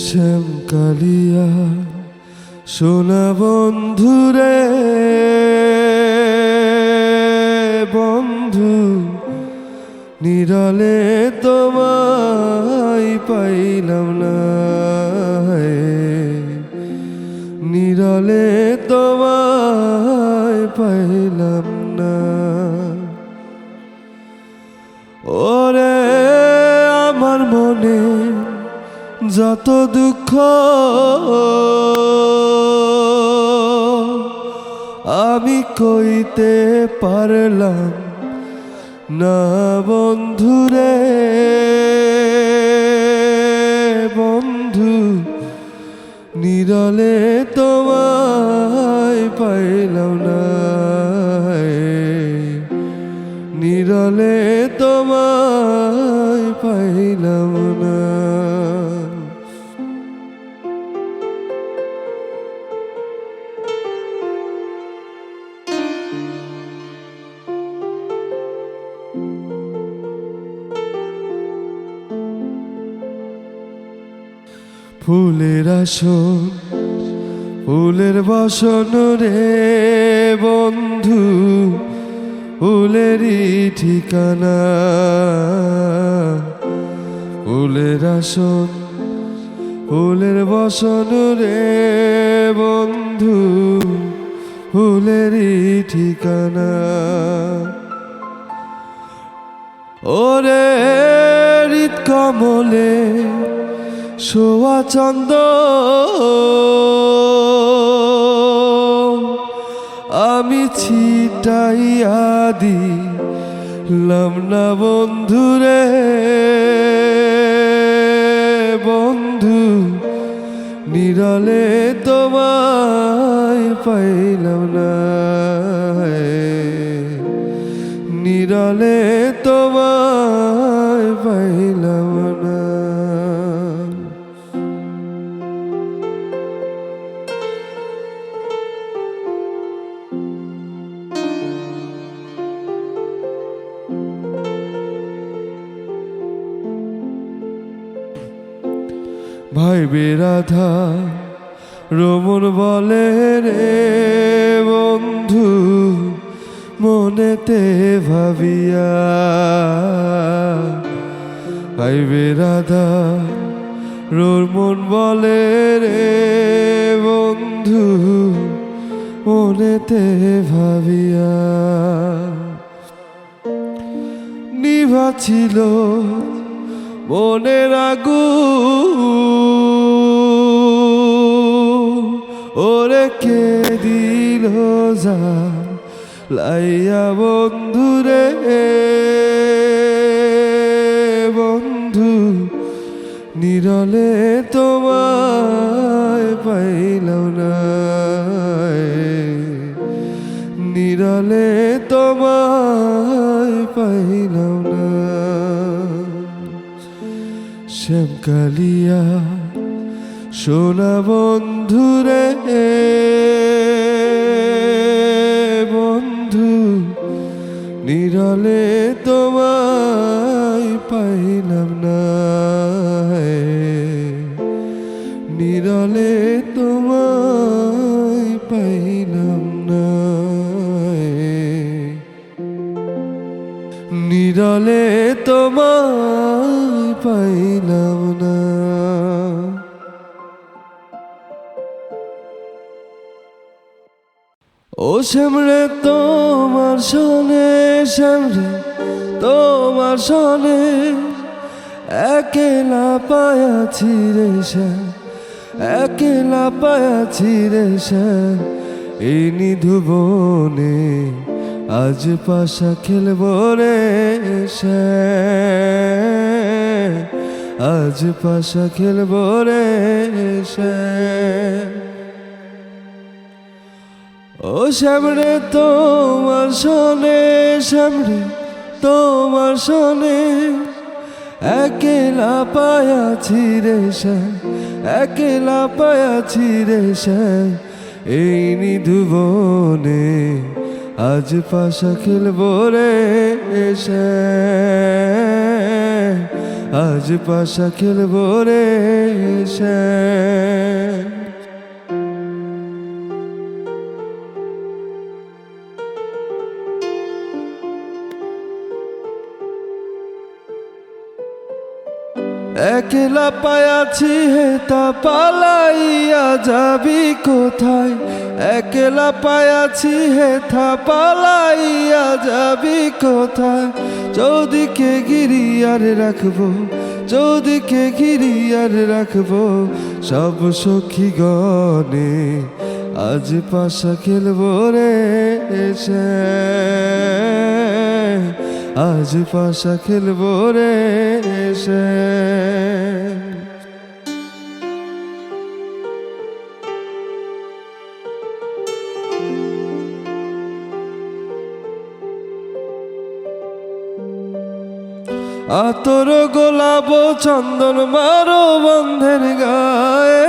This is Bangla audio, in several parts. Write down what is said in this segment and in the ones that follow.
শ্যাম কালিয়া সোনা বন্ধুরে বন্ধু নিরলে তোমায় পাইলাম না নিরলে তোমায় পাইলাম যত দুঃখ আমি কইতে পারলাম না বন্ধুরে বন্ধু। নিরলে তোমায় পাইলাম না নিরলে তোমায় পাইলাম আসন ফুলের বসন রে বন্ধু, ফুলেরই ঠিকানা। ফুলের আসন, ফুলের বসন রে বন্ধু, ফুলেরই ঠিকানা। ওরে হৃদ কমলে সোয়া চন্দ। আমি ছিটাইয়া দিলাম না বন্ধুরে বন্ধু নিরলে তোমায় পাইলাম না। নিরলে তোমায় বেরাধা রমন বলে রে বন্ধু, মনেতে ভাবিয়া। ভাই বেরাধা রমন বলে রে বন্ধু, মনেতে ভাবিয়া। নিভা ছিল মনের আগু ওরে কে দিল যা লাইয়া বন্ধুরে বন্ধু, নিরলে তোমায় পাইলাম না। নিরলে তোমায় পাইলাম না। শ্যাম সোনা বন্ধুরে। শ্যামরে তোমার সনে একেলা পায়াছি রে শ্যাম একেলা পায়াছি রে শ্যাম এই নিধুবনে আজ পাশা খেলব রে শ্যাম আজ পাশা খেলব রে শ্যাম ও সামনে তোমার সনে সামনে তোমার সনে একেলা পায়াছি রে শ্যাম, একেলা পায়াছি রে শ্যাম, এই নিধুবনে আজ পাশা খেলব রে শ্যাম, আজ পাশা খেলব রে শ্যাম। একলা পায়াছি হেতা পালাইয়া যাবি কোথায় একলা পায়াছি হেথা পালাইয়া যাবি কোথায় চৌদিকে গিরিয়ার রাখব, চৌদিকে গিরিয়ার রাখব, সব সখী গনে আজ পাশা খেলব রে শ্যাম। আজ পাশা খেলব রে শ্যাম। আতর গোলাপ চন্দন মারো বন্ধের গায়ে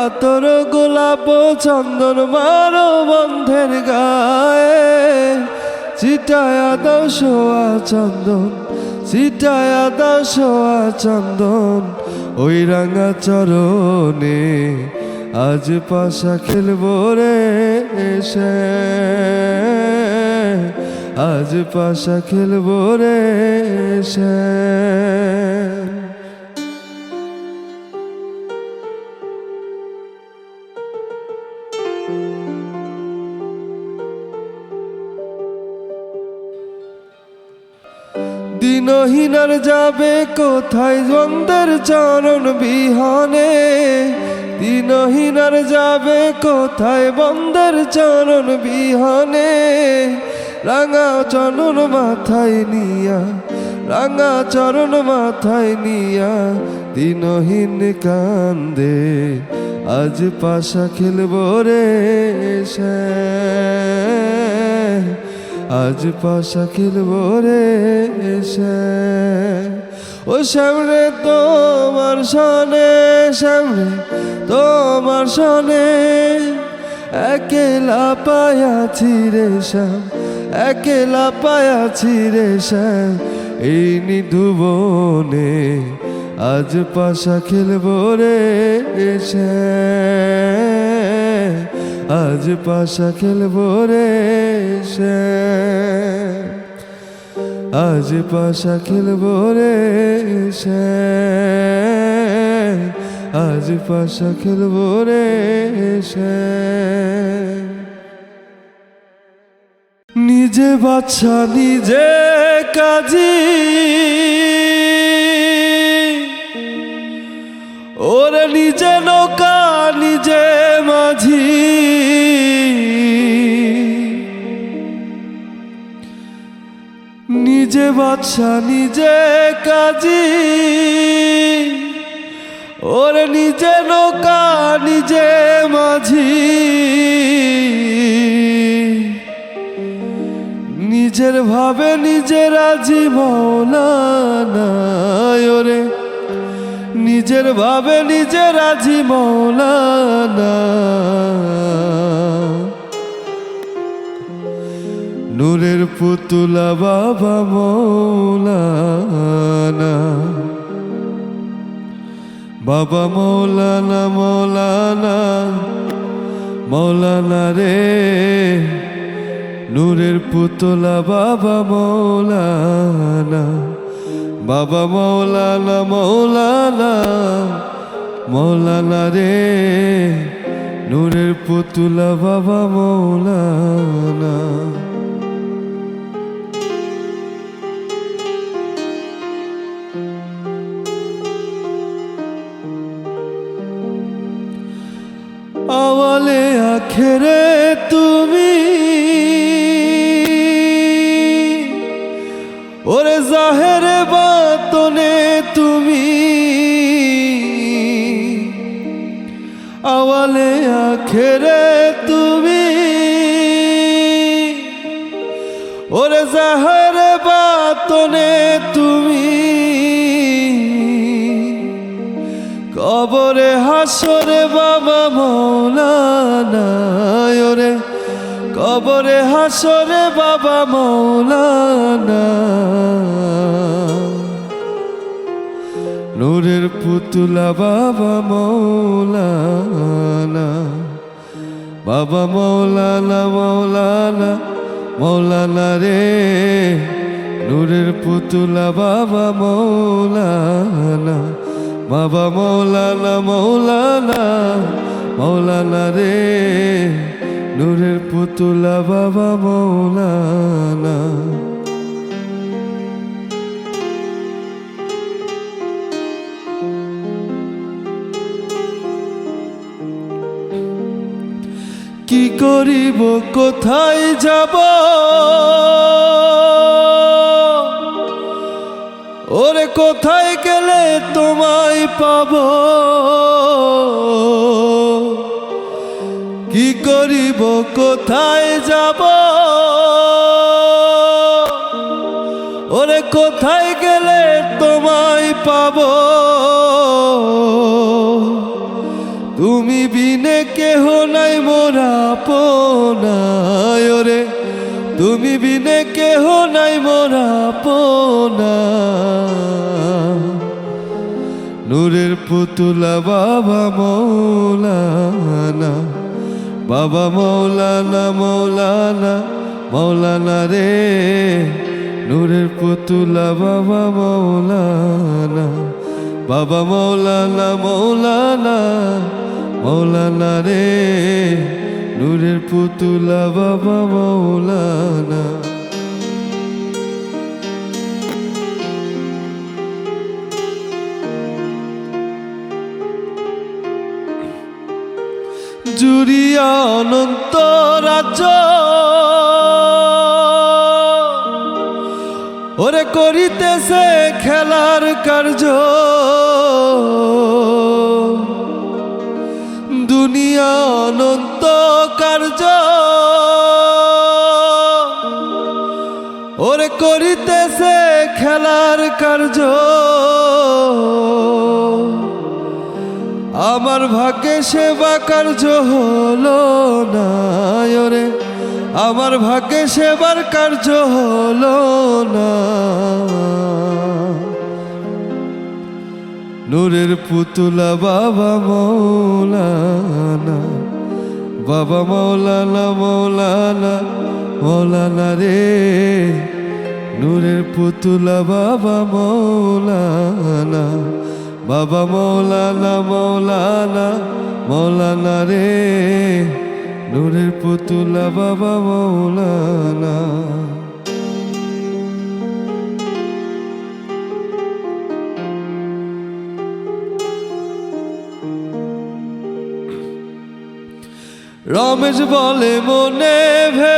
আতর গোলাপ চন্দন মারো বন্ধের গায়ে চিটায়া সোয়া চন্দন চিটায়া দাস চন্দন, ওই রাঙা চরণে আজ পাশা খেলব রে এসে আজ পাশা খেলব রে শ্যাম। দিনহীনার যাবে কোথায়? দ্বন্দ্বের চরণ বিহনে। দিনহীনার যাবে কোথায়? বন্দের চরণ বিহনে। রাঙা চরণ মাথায় নিয়া, রাঙা চরণ মাথায় নিয়া দিনহীন কান্দে, আজ পাশা খেলব রে শ্যাম। আজ পাশা খেলব রে শ্যাম। ও সামনে তোমার সনে সামনে তোমার সনে, একেলা পায়াছি রে শ্যাম, একেলা পায়াছি রে শ্যাম এই নিধুবনে আজ পাশা খেলব রে শ্যাম। আজ পাশা খেলব রে শ্যাম। আজ পাশা খেলব রে শ্যাম। আজ পাশা খেলব রে শ্যাম। নিজে বাচ্চা নিজে কাজী ওরে নিজে নৌকা, নিজে মাঝি নিজে বাচ্চা নিজে কাজী। ওরে নিজে নৌকা, নিজে মাঝি। নিজের ভাবে নিজের আজি মৌলানা ওরে। নিজের ভাবে নিজের আজি মৌলানা নূরের পুতুলা বাবা মৌলানা। বাবা মৌলানা মৌলানা মৌলানা রে। নূরের পুতলা বাবা মৌলানা। বাবা মৌলানা মৌলানা মৌলানা রে। নূরের পুতুলা বাবা মৌলানা। আওয়ালে আখেরে তুমি। ওরে জাহেরে বাতনে তুমি। আওয়ালে আখেরে তুমি। ওরে জাহেরে বাতনে তুমি। কবরে হাসরে বাবা মৌলানা, ওরে। কবরে হাসরে বাবা মৌলানা। নূরের পুতুলা বাবা মৌলানা বাবা মৌলানা মৌলানা মৌলানা রে। নূরের পুতুলা বাবা মৌলানা। বাবা মৌলানা মৌলানা মৌলানা রে। নূরের পুতুলা বাবা মৌলানা। কি করিব কোথায় যাব? ওরে কোথায় গেলে তোমায় পাব? কি করিব, কোথায় যাব? ওরে কোথায় গেলে তোমায় পাবো? তুমি বিনে কেহ নাই, মোরা পোনায় রে তুমি বিনে কেহ নাই মোরা পোনা নূরের পুতুলা বাবা মৌলানা বাবা মৌলানা মৌলানা মৌলানা রে। নূরের পুতুলা বাবা মৌলানা বাবা মৌলানা মৌলানা মৌলানা রে। নূরের পুতুলা বাবা মৌলানা। জুরিয়া অনন্ত রাজ্য ওরে করিতেছে খেলার কার্য। দুনিয়া অনন্ত কার্য। ওরে করিতেছে খেলার কার্য। আমার ভাগ্যে সেবা কার্য হলো না রে আমার ভাগ্যে সেবার কার্য হলো না। নূরের পুতুলা বাবা মৌলানা বাবা মৌলানা মৌলানা মৌলানা রে। নূরের পুতুলা বাবা মৌলানা বাবা মৌলানা মৌলানা মৌলানা রে। নূরের পুতুলা বাবা মৌলানা। রমেশ বলে মনে ভেবে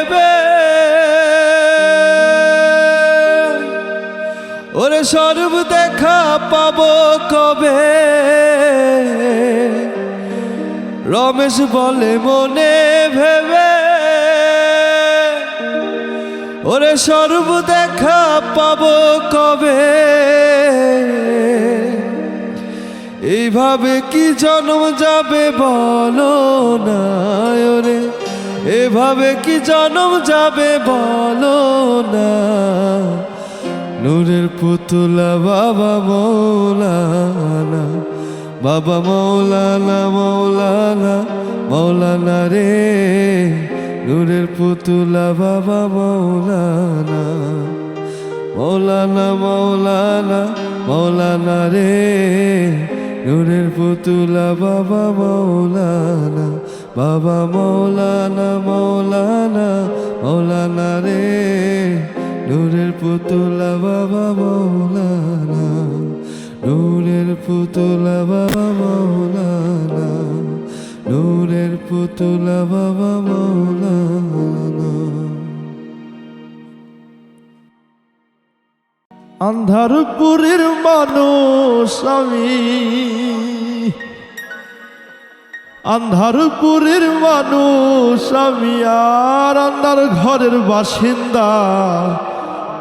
স্বরূপ দেখা পাবো কবে? রমেশ বলে, মনে ভেবে ওরে স্বরূপ দেখা পাবো কবে? এইভাবে কি জন্ম যাবে বলো না ওরে? এভাবে কি জন্ম যাবে বলো না? নূরের পুতুলা বাবা মৌলানা বাবা মৌলানা মৌলানা মৌলানা রে। নূরের পুতুলা বাবা মৌলানা মৌলানা মৌলানা মৌলানা রে। নূরের পুতুলা বাবা মৌলানা বাবা মৌলানা মৌলানা মৌলানা রে। নূরের পুতুলা বাবা মৌলানা, নূরের পুতুলা বাবা মৌলানা, নূরের পুতুলা বাবা মৌলানা। আন্ধারপুরের মানুষ আমি। আন্ধারপুরের মানুষ আমি, আর আন্ধার ঘরের বাসিন্দা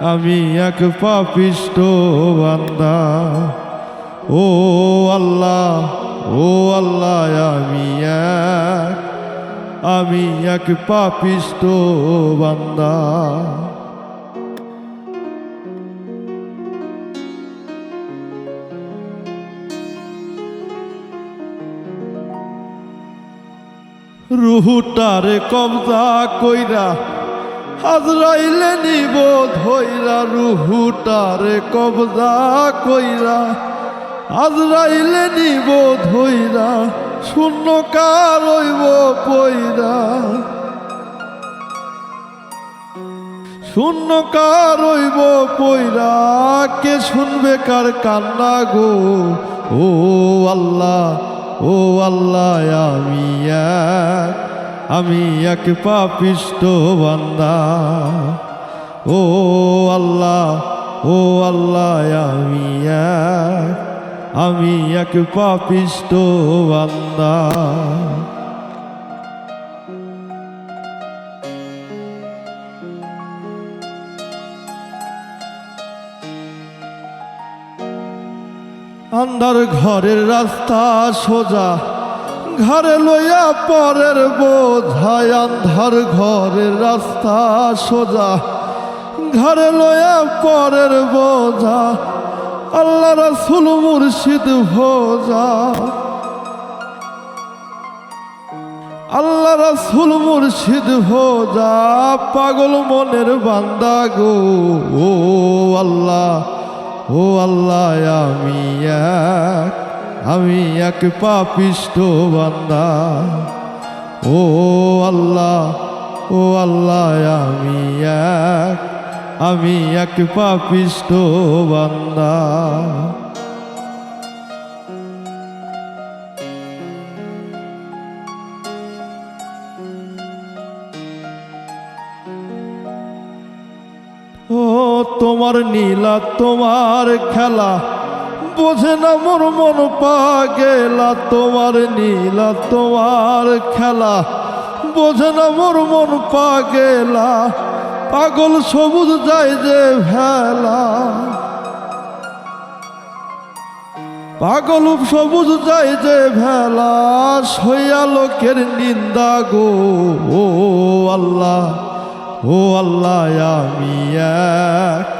আমি এক পাপিষ্ট বান্দা। ও আল্লাহ ও আল্লাহ, আমি এক আমি এক পাপিষ্ট বান্দা। রুহুটারে কবজা কইরা হাজরাইলে নিব ধইরা রুহুটারে কবজা কইরা। হাজরাইলে নিব ধইরা শূন্য কার হইব পইরা। শূন্য কার হইব পইরা, কে শুনবে কার কান্না গো? ও আল্লাহ ও আল্লাহ, আমি এক। আমি এক পাপিষ্ট বান্দা। ও আল্লাহ ও আল্লাহ, আমি এক আমি এক পাপিষ্ট বান্দা। আন্ধার ঘরের রাস্তা সোজা ঘরে লইয়া পরের বোঝায় আন্ধার ঘরের রাস্তা সোজা। ঘরে লইয়া পরের বোঝা আল্লাহ রাসুল মুর্শিদ ভোজা। আল্লাহ রাসুল মুর্শিদ ভোজা, পাগল মনের বান্দা গো। ও আল্লাহ ও আল্লাহ, আমি এক আমি এক পাপিষ্ট বান্দা। ও আল্লাহ ও আল্লাহ, আমি এক আমি এক পাপিষ্ট বান্দা। ও তোমার নীলা, তোমার খেলা বোঝে না মোর মন পা গেলা তোমার নীলা তোমার খেলা। বোঝে না মোর মন পা গেলা পাগল সবুজ যায় যে ভেলা। পাগল সবুজ যায় যে ভেলা, সইয়া লোকের নিন্দা গো, ও আল্লাহ ও আল্লাহ, আমি এক।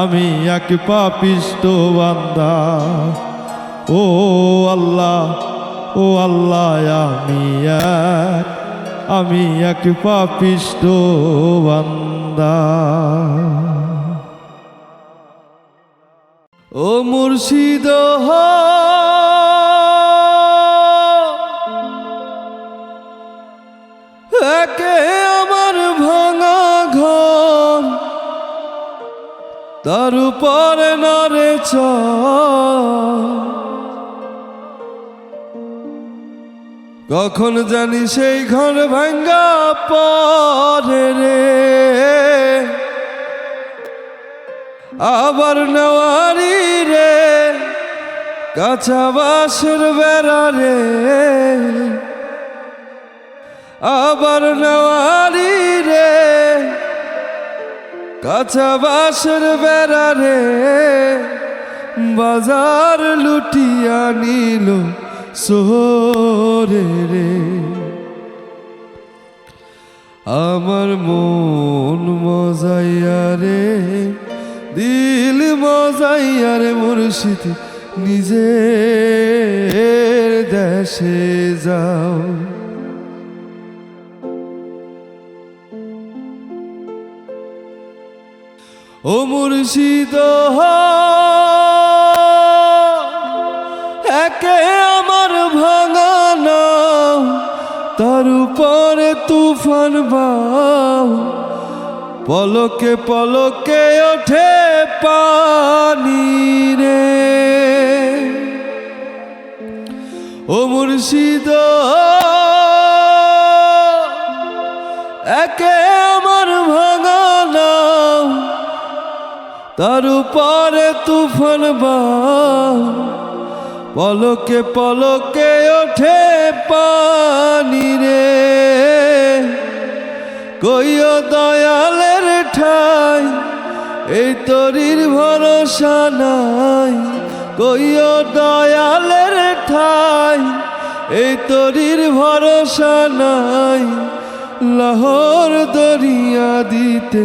আমি এক পাপিষ্ট বান্দা। ও আল্লাহ ও আল্লাহ, আমি এক আমি এক পাপিষ্ট বান্দা। ও মুর্শিদ একে তার উপরে নরে কখন জানি সেই ঘর ভাঙ্গা পরে রে। আবার নেওয়ারি রে, কাঁচা বাসের বেড়া রে। আবার নেওয়ারি রে কাঁচা বাসের বেড়া রে, বাজার লুটিয়া নিল সোহরে রে। আমার মন মজাইয়া রে, দিল মজাইয়া রে মুর্শিদ, নিজের দেশে যাও। ও মুর্শিদ একে আমার ভাঙানা তার উপরে তুফান বাও। পলকে পলকে ওঠে পানি রে। ও মুর্শিদ একে আমার ভাঙানা তার উপরে তুফান বাউ পলকে পলকে ওঠে পানি রে। কইও দয়ালের ঠাই, এই তরির ভরসা নাই। কইও দয়ালের ঠাই, এই তরির ভরসা নাই। লাহোর দরিয়া দিতে